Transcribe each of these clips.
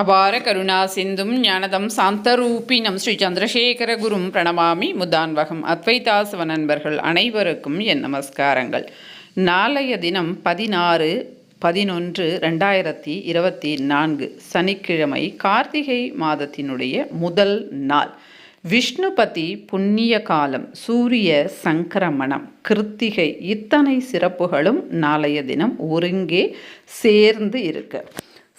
அபார கருணா சிந்தும் ஞானதம் சாந்தரூபினம் ஸ்ரீ சந்திரசேகர குரும் பிரணமாமி முதான்வகம். அத்வைதாசவ நண்பர்கள் அனைவருக்கும் என் நமஸ்காரங்கள். நாளைய தினம் பதினாறு பதினொன்று ரெண்டாயிரத்தி இருபத்தி நான்கு சனிக்கிழமை கார்த்திகை மாதத்தினுடைய முதல் நாள். விஷ்ணுபதி புண்ணிய காலம் சூரிய சங்கிரமணம் கிருத்திகை இத்தனை சிறப்புகளும் நாளைய தினம் ஒருங்கே சேர்ந்து இருக்கு.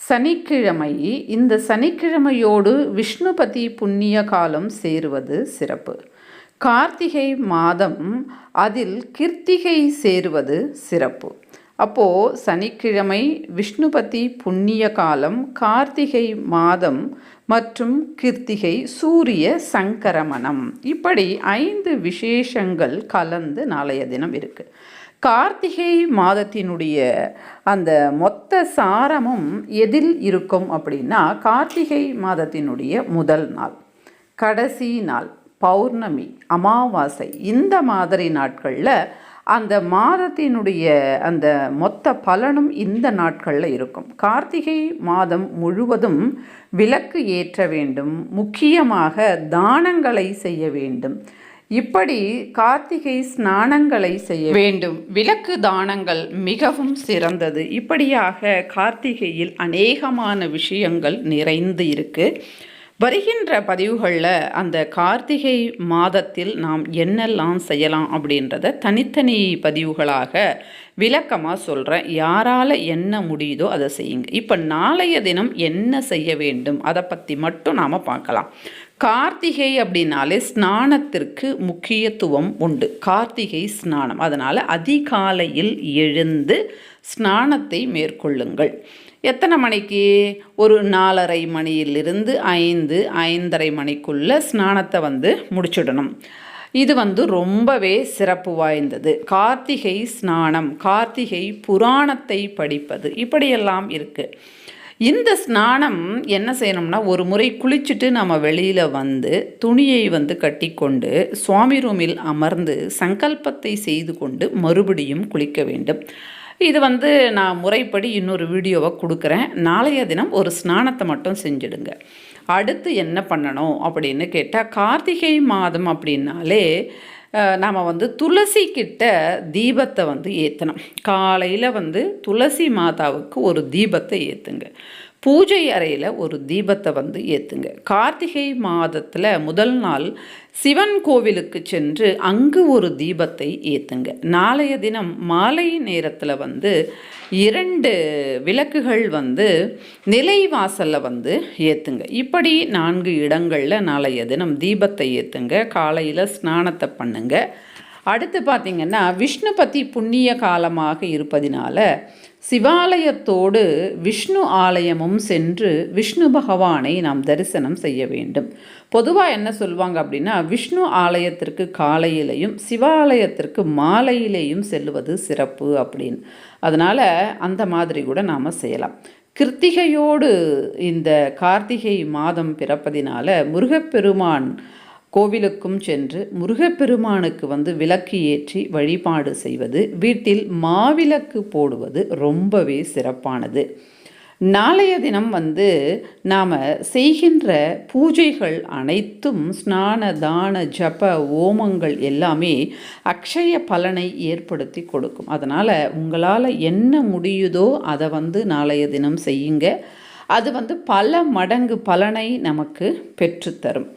சனிக்கிழமை இந்த சனிக்கிழமையோடு விஷ்ணுபதி புண்ணிய காலம் சேருவது சிறப்பு. கார்த்திகை மாதம் அதில் கிருத்திகை சேருவது சிறப்பு. அப்போது சனிக்கிழமை விஷ்ணுபதி புண்ணிய காலம் கார்த்திகை மாதம் மற்றும் கிருத்திகை சூரிய சங்கரமணம். இப்படி ஐந்து விசேஷங்கள் கலந்து நாளைய தினம் இருக்குது கார்த்திகை மாதத்தினுடைய அந்த மொத்த சாரமும் எதில் இருக்கும் அப்படின்னா கார்த்திகை மாதத்தினுடைய முதல் நாள் கடைசி நாள் பௌர்ணமி அமாவாசை இந்த மாதிரி நாட்களில் அந்த மாதத்தினுடைய அந்த மொத்த பலனும் இந்த நாட்களில் இருக்கும். கார்த்திகை மாதம் முழுவதும் விளக்கு ஏற்ற வேண்டும் முக்கியமாக தானங்களை செய்ய வேண்டும். இப்படி கார்த்திகை ஸ்நானங்களை செய்ய வேண்டும். விளக்கு தானங்கள் மிகவும் சிறந்தது. இப்படியாக கார்த்திகையில் அநேகமான விஷயங்கள் நிறைந்து இருக்கு. வருகின்ற பதிவுகளில் அந்த கார்த்திகை மாதத்தில் நாம் என்னெல்லாம் செய்யலாம் அப்படின்றத தனித்தனி பதிவுகளாக விளக்கமாக சொல்கிறேன் யாரால் என்ன முடியுதோ அதை செய்யுங்க. இப்போ நாளைய தினம் என்ன செய்ய வேண்டும்? அதை பற்றி மட்டும் நாம் பார்க்கலாம். கார்த்திகை அப்படின்னாலே ஸ்நானத்திற்கு முக்கியத்துவம் உண்டு. கார்த்திகை ஸ்நானம். அதனால் அதிகாலையில் எழுந்து ஸ்நானத்தை மேற்கொள்ளுங்கள். எத்தனை மணிக்கு? ஒரு நாலரை மணியிலிருந்து ஐந்து ஐந்தரை மணிக்குள்ளே ஸ்நானத்தை வந்து முடிச்சிடணும். இது வந்து ரொம்பவே சிறப்பு வாய்ந்தது. கார்த்திகை ஸ்நானம் கார்த்திகை புராணத்தை படிப்பது இப்படியெல்லாம் இருக்குது இந்த ஸ்நானம் என்ன செய்யணும்னா ஒரு முறை குளிச்சுட்டு நம்ம வெளியில் வந்து துணியை வந்து கட்டிக்கொண்டு சுவாமி ரூமில் அமர்ந்து சங்கல்பத்தை செய்து கொண்டு மறுபடியும் குளிக்க வேண்டும். இது வந்து நான் முறைப்படி இன்னொரு வீடியோவை கொடுக்குறேன். நாளைய தினம் ஒரு ஸ்நானத்தை மட்டும் செஞ்சுடுங்க. அடுத்து என்ன பண்ணணும் அப்படின்னு கேட்டால் கார்த்திகை மாதம் அப்படின்னாலே நாம் வந்து துளசி கிட்ட தீபத்தை வந்து ஏற்றணும் காலையில் வந்து துளசி மாதாவுக்கு ஒரு தீபத்தை ஏற்றுங்க பூஜை அறையில் ஒரு தீபத்தை வந்து ஏற்றுங்க கார்த்திகை மாதத்தில் முதல் நாள் சிவன் கோவிலுக்கு சென்று அங்கு ஒரு தீபத்தை ஏற்றுங்க நாளைய தினம் மாலை நேரத்தில் வந்து இரண்டு விளக்குகள் வந்து நிலைவாசலில் வந்து ஏற்றுங்க இப்படி நான்கு இடங்களில் நாளைய தினம் தீபத்தை ஏற்றுங்க காலையில் ஸ்நானத்தை பண்ணுங்க. அடுத்து பார்த்திங்கன்னா விஷ்ணுபதி புண்ணிய காலமாக இருப்பதினால சிவாலயத்தோடு விஷ்ணு ஆலயமும் சென்று விஷ்ணு பகவானை நாம் தரிசனம் செய்ய வேண்டும். பொதுவாக என்ன சொல்லுவாங்க அப்படின்னா விஷ்ணு ஆலயத்திற்கு காலையிலையும் சிவாலயத்திற்கு மாலையிலேயும் செல்வது சிறப்பு அப்படின்னு. அதனால் அந்த மாதிரி கூட நாம் செய்யலாம். கிருத்திகையோடு இந்த கார்த்திகை மாதம் பிறப்பதினால முருகப்பெருமான் கோவிலுக்கும் சென்று முருகப்பெருமானுக்கு வந்து விளக்கு ஏற்றி வழிபாடு செய்வது வீட்டில் மாவிளக்கு போடுவது ரொம்பவே சிறப்பானது. நாளைய தினம் வந்து நாம் செய்கின்ற பூஜைகள் அனைத்தும் ஸ்நான தான ஜப ஓமங்கள் எல்லாமே அக்ஷய பலனை ஏற்படுத்தி கொடுக்கும். அதனால் உங்களால் என்ன முடியுதோ அதை வந்து நாளைய தினம் செய்யுங்க. அது வந்து பல மடங்கு பலனை நமக்கு பெற்றுத்தரும்.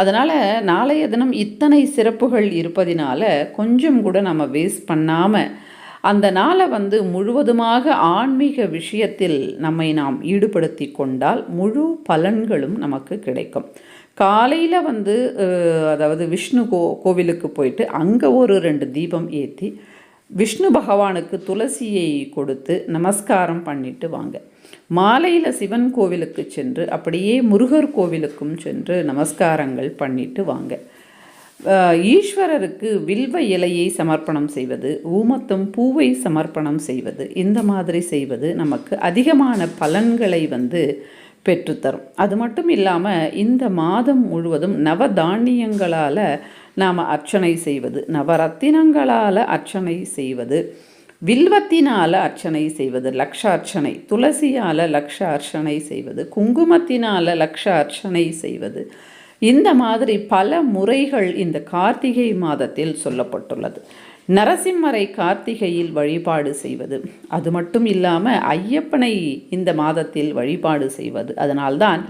அதனால் நாளைய தினம் இத்தனை சிறப்புகள் இருப்பதினால கொஞ்சம் கூட நம்ம வேஸ்ட் பண்ணாமல் அந்த நாளை வந்து முழுவதுமாக ஆன்மீக விஷயத்தில் நம்மை நாம் ஈடுபடுத்தி கொண்டால் முழு பலன்களும் நமக்கு கிடைக்கும். காலையில் வந்து அதாவது விஷ்ணு கோ கோவிலுக்கு போயிட்டு அங்கே ஒரு ரெண்டு தீபம் ஏற்றி விஷ்ணு பகவானுக்கு துளசியை கொடுத்து நமஸ்காரம் பண்ணிட்டு வாங்க. மாலையில் சிவன் கோவிலுக்கு சென்று அப்படியே முருகர் கோவிலுக்கும் சென்று நமஸ்காரங்கள் பண்ணிட்டு வாங்க. ஈஸ்வரருக்கு வில்வ இலையை சமர்ப்பணம் செய்வது ஊமத்தம் பூவை சமர்ப்பணம் செய்வது இந்த மாதிரி செய்வது நமக்கு அதிகமான பலன்களை வந்து பெற்றுத்தரும். அது மட்டும் இல்லாமல் இந்த மாதம் முழுவதும் நவதானியங்களால் நாம் அர்ச்சனை செய்வது நவரத்தினங்களால் அர்ச்சனை செய்வது வில்வத்தினால் அர்ச்சனை செய்வது லக்ஷ அர்ச்சனை துளசியால் லக்ஷ அர்ச்சனை செய்வது குங்குமத்தினால் லக்ஷ அர்ச்சனை செய்வது இந்த மாதிரி பல முறைகள் இந்த கார்த்திகை மாதத்தில் சொல்லப்பட்டுள்ளது. நரசிம்மரை கார்த்திகையில் வழிபாடு செய்வது அது மட்டும் இல்லாமல் ஐயப்பனை இந்த மாதத்தில் வழிபாடு செய்வது அதனால்தான்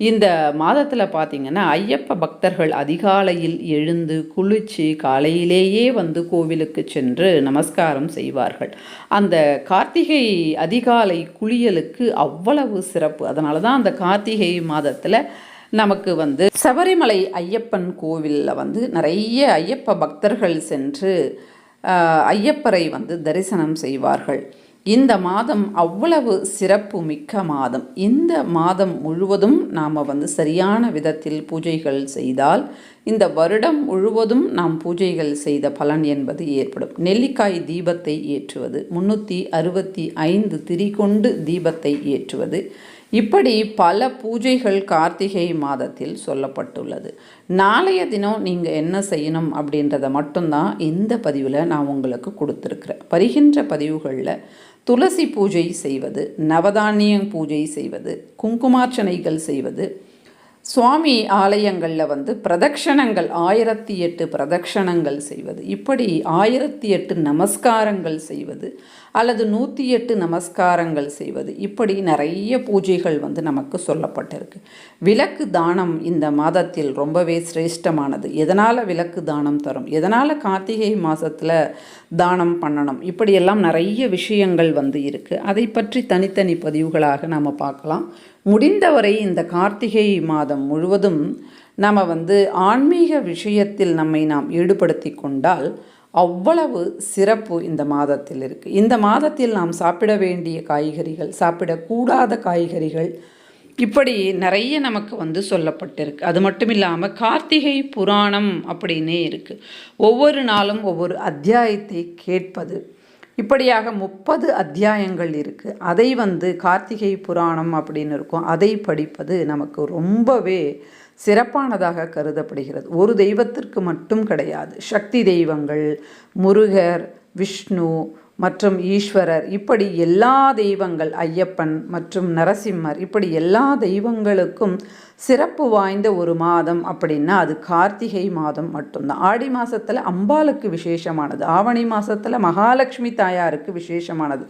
இந்த மாதத்தில் பார்த்திங்கன்னா ஐயப்ப பக்தர்கள் அதிகாலையில் எழுந்து குளித்து காலையிலேயே வந்து கோவிலுக்கு சென்று நமஸ்காரம் செய்வார்கள். அந்த கார்த்திகை அதிகாலை குளியலுக்கு அவ்வளவு சிறப்பு. அதனால தான் அந்த கார்த்திகை மாதத்தில் நமக்கு வந்து சபரிமலை ஐயப்பன் கோவிலில் வந்து நிறைய ஐயப்ப பக்தர்கள் சென்று ஐயப்பரை வந்து தரிசனம் செய்வார்கள். இந்த மாதம் அவ்வளவு சிறப்பு மிக்க மாதம். இந்த மாதம் முழுவதும் நாம் வந்து சரியான விதத்தில் பூஜைகள் செய்தால் இந்த வருடம் முழுவதும் நாம் பூஜைகள் செய்த பலன் என்பது ஏற்படும். நெல்லிக்காய் தீபத்தை ஏற்றுவது முன்னூற்றி அறுபத்தி ஐந்து திரிகொண்டு தீபத்தை ஏற்றுவது இப்படி பல பூஜைகள் கார்த்திகை மாதத்தில் சொல்லப்பட்டுள்ளது. நாளைய தினம் நீங்கள் என்ன செய்யணும் அப்படின்றத மட்டும்தான் இந்த பதிவில் நான் உங்களுக்கு கொடுத்துருக்குறேன். வருகின்ற பதிவுகளில் துளசி பூஜை செய்வது நவதானியம் பூஜை செய்வது குங்குமார்ச்சனைகள் செய்வது சுவாமி ஆலயங்களில் வந்து பிரதக்ஷணங்கள் ஆயிரத்தி எட்டு பிரதக்ஷணங்கள் செய்வது. இப்படி ஆயிரத்தி எட்டு நமஸ்காரங்கள் செய்வது அல்லது நூற்றி எட்டு நமஸ்காரங்கள் செய்வது. இப்படி நிறைய பூஜைகள் வந்து நமக்கு சொல்லப்பட்டிருக்கு. விளக்கு தானம் இந்த மாதத்தில் ரொம்பவே சிரேஷ்டமானது. எதனால் விளக்கு தானம் தரும்? எதனால் கார்த்திகை மாதத்தில் தானம் பண்ணணும்? இப்படியெல்லாம் நிறைய விஷயங்கள் வந்து இருக்குது அதை பற்றி தனித்தனி பதிவுகளாக நாம் பார்க்கலாம். முடிந்தவரை இந்த கார்த்திகை மாதம் முழுவதும் நம்ம வந்து ஆன்மீக விஷயத்தில் நம்மை நாம் ஈடுபடுத்தி கொண்டால் அவ்வளவு சிறப்பு இந்த மாதத்தில் இருக்குது இந்த மாதத்தில் நாம் சாப்பிட வேண்டிய காய்கறிகள் சாப்பிடக்கூடாத காய்கறிகள் இப்படி நிறைய நமக்கு வந்து சொல்லப்பட்டிருக்கு. அது மட்டும் இல்லாமல் கார்த்திகை புராணம் அப்படின்னே இருக்குது ஒவ்வொரு நாளும் ஒவ்வொரு அத்தியாயத்தை கேட்பது இப்படியாக முப்பது அத்தியாயங்கள் இருக்குது அதை வந்து கார்த்திகை புராணம் அப்படின்னு இருக்கும். அதை படிப்பது நமக்கு ரொம்பவே சிறப்பானதாக கருதப்படுகிறது. ஒரு தெய்வத்திற்கு மட்டும் கிடையாது. சக்தி தெய்வங்கள் முருகர் விஷ்ணு மற்றும் ஈஸ்வரர். இப்படி எல்லா தெய்வங்கள் ஐயப்பன் மற்றும் நரசிம்மர் இப்படி எல்லா தெய்வங்களுக்கும் சிறப்பு வாய்ந்த ஒரு மாதம் அப்படின்னா அது கார்த்திகை மாதம் மட்டும்தான். ஆடி மாதத்தில் அம்பாளுக்கு விசேஷமானது. ஆவணி மாதத்தில் மகாலட்சுமி தாயாருக்கு விசேஷமானது.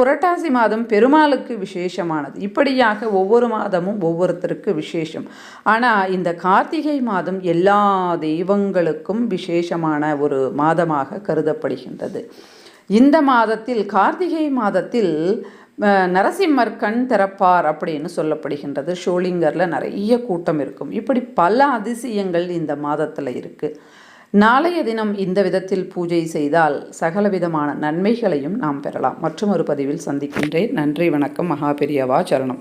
புரட்டாசி மாதம் பெருமாளுக்கு விசேஷமானது. இப்படியாக ஒவ்வொரு மாதமும் ஒவ்வொருத்தருக்கு விசேஷம். ஆனால் இந்த கார்த்திகை மாதம் எல்லா தெய்வங்களுக்கும் விசேஷமான ஒரு மாதமாக கருதப்படுகின்றது. இந்த மாதத்தில் கார்த்திகை மாதத்தில் நரசிம்மர் கண் திறப்பார் அப்படின்னு சொல்லப்படுகின்றது. ஷோலிங்கரில் நிறைய கூட்டம் இருக்கும். இப்படி பல அதிசயங்கள் இந்த மாதத்தில் இருக்குது நாளைய தினம் இந்த விதத்தில் பூஜை செய்தால் சகலவிதமான நன்மைகளையும் நாம் பெறலாம். மற்றும் ஒரு பதிவில் சந்திக்கின்றேன். நன்றி வணக்கம். மகாபெரியவா சரணம்.